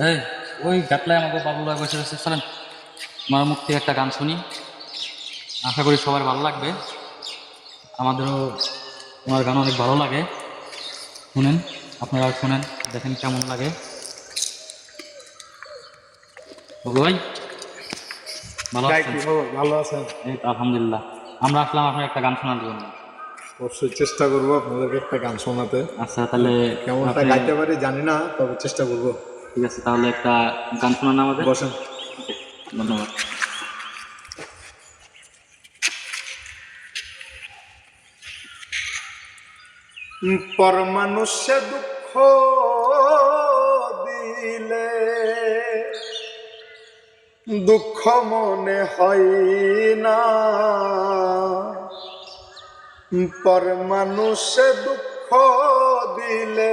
এই ওই গাটলায় আমাকে বাবুলা বসে বসে চলেন আমার মুখ থেকে একটা গান শুনি। আশা করি সবার ভালো লাগবে। আমাদেরও আমার গান অনেক ভালো লাগে। শুনেন আপনারা শুনেন দেখেন কেমন লাগে। বাবু ভাই ভালো আছেন? ভালো আছেন। এই তো আলহামদুলিল্লাহ। আমরা আসলাম আপনার একটা গান শোনার জন্য। অবশ্যই চেষ্টা করব আপনাদেরকে একটা গান শোনাতে। আচ্ছা তাহলে কেমনটা আপনি- গাইতে পারি জানি না তবে চেষ্টা করব। ঠিক আছে তাহলে একটা গান শোনান আমাদের। বসেন। ধন্যবাদ। পর মানুষে দুঃখ দিলে দুঃখ মনে হয় না। পর মানুষে দুঃখ দিলে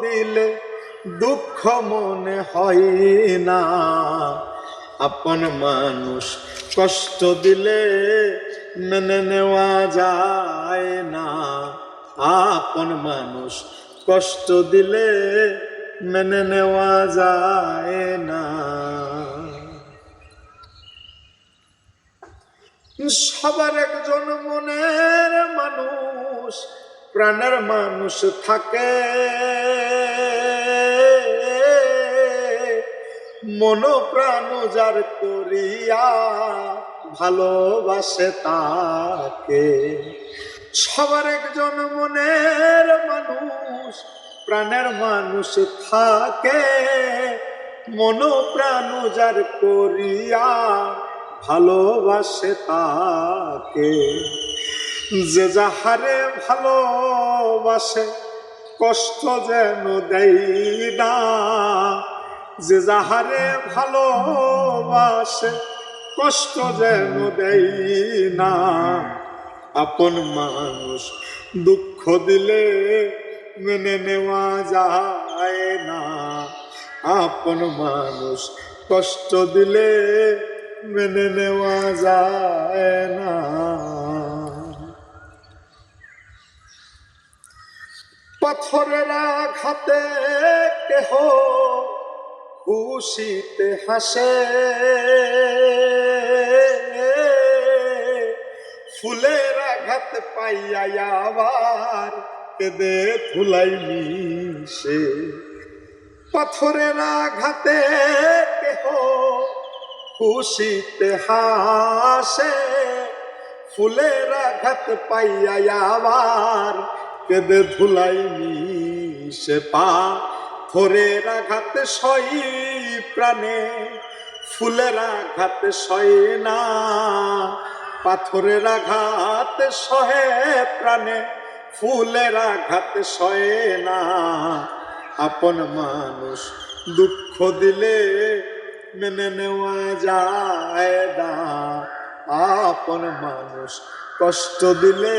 দিলে দুঃখ মনে হয় না। আপন মানুষ কষ্ট দিলে মেনে নেওয়া যায় না। আপন মানুষ কষ্ট দিলে মেনে নেওয়া যায় না। সবার একজন মনের মানুষ প্রাণের মানুষ থাকে। মন প্রাণ যার করিয়া ভালোবাসে তাকে। সবার একজন মনের মানুষ, প্রাণের মানুষ থাকে। মন প্রাণ যার করিয়া ভালোবাসে তাকে। যে যাহারে ভালোবাসে, কষ্ট যেন দেয় না। যে যাহারে ভালোবাসে, কষ্ট যেন দেয় না। আপন মানুষ দুঃখ দিলে মেনে নেওয়া যায় না। আপন মানুষ কষ্ট দিলে মেনে নেওয়া যায় না। পাথরের আঘাতে কেহ খুশিতে হাসে। ফুলের আঘাত পাইয়া আবার কেঁদে ফুলাই মিশে। পাথরের আঘাতে কেহ খুশিতে হাসে। ফুলের আঘাত পাইয়া আবার কেঁদে ধুলাই মিশে পা। থরের আঘাত সই প্রাণে, ফুলের আঘাত সয় না। পাথরের আঘাত সহে প্রাণে, ফুলের আঘাত সয় না। আপন মানুষ দুঃখ দিলে মেনে নেওয়া যায় না। আপন মানুষ কষ্ট দিলে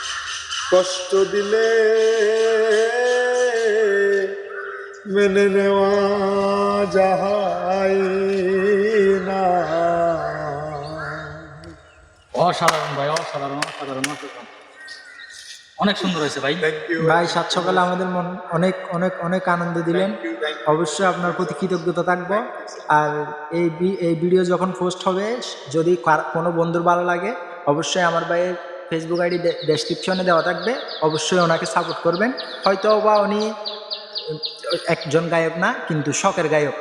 কষ্ট দিলে মেনে নেওয়া যাহাই না। অসাধারণ ভাই অসাধারণ অসাধারণ অসাধারণ। অনেক সুন্দর হয়েছে ভাই। ভাই সাত সকালে আমাদের মন অনেক অনেক অনেক আনন্দ দিলেন। অবশ্যই আপনার প্রতি কৃতজ্ঞতা থাকব। আর এই এই ভিডিও যখন পোস্ট হবে যদি কার- কোনো বন্ধুর ভালো লাগে অবশ্যই আমার ভাইয়ের ফেসবুক আইডি ডেসক্রিপশনে দেওয়া থাকবে। অবশ্যই ওনাকে সাপোর্ট করবেন। হয়তো বা উনি একজন গায়ক না, কিন্তু শখের গায়ক।